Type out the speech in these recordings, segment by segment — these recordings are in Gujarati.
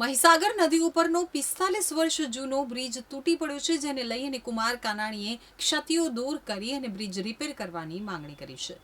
મહીસાગર નદી ઉપરનો પિસ્તાલીસ વર્ષ જૂનો બ્રિજ તૂટી પડ્યો છે, જેને લઈ અને કુમાર કાનાણીએ ક્ષતિઓ દૂર કરી અને બ્રિજ રિપેર કરવાની માંગણી કરી છે.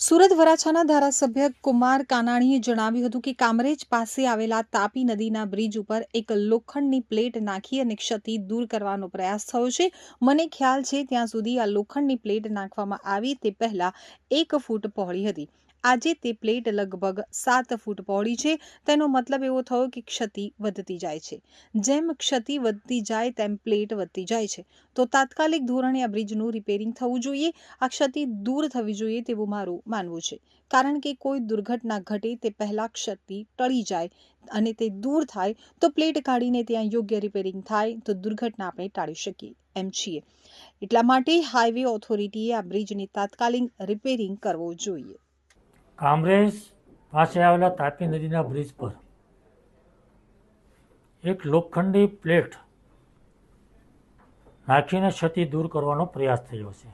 સુરત વરાછાના ધારાસભ્ય કુમાર કાનાણીએ જણાવ્યું હતું કે કામરેજ પાસે આવેલા તાપી નદીના બ્રિજ ઉપર એક લોખંડની પ્લેટ નાખી અને ક્ષતિ દૂર કરવાનો પ્રયાસ થયો છે. મને ખ્યાલ છે, ત્યાં સુધી આ લોખંડની પ્લેટ નાખવામાં આવી તે પહેલા એક ફૂટ પહોળી હતી. આજે તે પ્લેટ લગભગ સાત ફૂટ પહોળી છે. તેનો મતલબ એવો થયો કે ક્ષતિ વધતી જાય છે. જેમ ક્ષતિ વધતી જાય, તેમ પ્લેટ વધતી જાય છે. તો તાત્કાલિક ધોરણે આ બ્રિજનું રિપેરિંગ થવું જોઈએ. આ ક્ષતિ દૂર થવી જોઈએ તેવું મારું માનવું છે. કારણ કે કોઈ દુર્ઘટના ઘટે તે પહેલાં ક્ષતિ ટળી જાય અને તે દૂર થાય, તો પ્લેટ કાઢીને ત્યાં યોગ્ય રિપેરિંગ થાય, તો દુર્ઘટના આપણે ટાળી શકીએ એમ છીએ. એટલા માટે હાઈવે ઓથોરિટીએ આ બ્રિજની તાત્કાલિક રિપેરિંગ કરવો જોઈએ. કામરેજ પાસે આવેલા તાપી નદીના બ્રિજ પર એક લોખંડી પ્લેટ નાખીને ક્ષતિ દૂર કરવાનો પ્રયાસ થયો છે.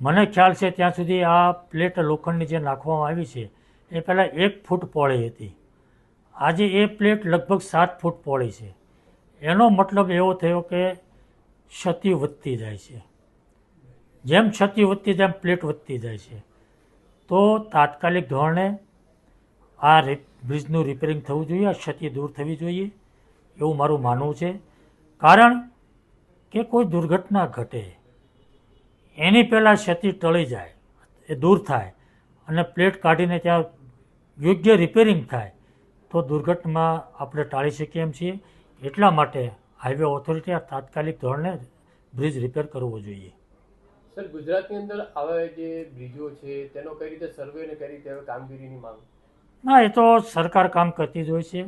મને ખ્યાલ છે ત્યાં સુધી આ પ્લેટ લોખંડની જે નાખવામાં આવી છે, એ પહેલાં એક ફૂટ પહોળી હતી. આજે એ પ્લેટ લગભગ સાત ફૂટ પહોળી છે. એનો મતલબ એવો થયો કે ક્ષતિ વધતી જાય છે. જેમ ક્ષતિ વધતી તેમ પ્લેટ વધતી જાય છે. તો તાત્કાલિક ધોરણે આ બ્રિજનું રિપેરિંગ થવું જોઈએ ક્ષતિ દૂર થવી જોઈએ, એવું મારું માનવું છે. કારણ કે કોઈ દુર્ઘટના ઘટે, એની પહેલાં ક્ષતિ ટળી જાય, એ દૂર થાય, અને પ્લેટ કાઢીને ત્યાં યોગ્ય રિપેરિંગ થાય, તો દુર્ઘટના આપણે ટાળી શકીએ એમ છીએ. એટલા માટે હાઈવે ઓથોરિટી આ તાત્કાલિક ધોરણે બ્રિજ રિપેર કરવો જોઈએ. સર, ગુજરાતની અંદર આવા જે બ્રિજો છે, તેનો કઈ રીતે સર્વે અને કઈ રીતે કામગીરીની માંગ? ના, એ તો સરકાર કામ કરતી જ હોય છે.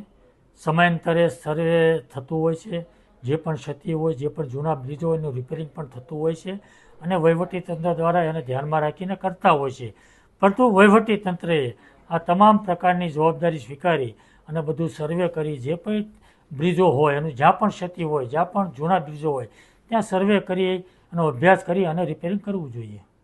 સમયાંતરે સર્વે થતું હોય છે. જે પણ ક્ષતિ હોય, જે પણ જૂના બ્રિજો હોય, એનું રિપેરિંગ પણ થતું હોય છે. અને વહીવટીતંત્ર દ્વારા એને ધ્યાનમાં રાખીને કરતા હોય છે. પરંતુ વહીવટીતંત્રએ આ તમામ પ્રકારની જવાબદારી સ્વીકારી અને બધું સર્વે કરી, જે પણ બ્રિજો હોય, એનું જ્યાં પણ ક્ષતિ હોય, જ્યાં પણ જૂના બ્રિજો હોય, ત્યાં સર્વે કરી એનો અભ્યાસ કરી અને રિપેરિંગ કરવું જોઈએ.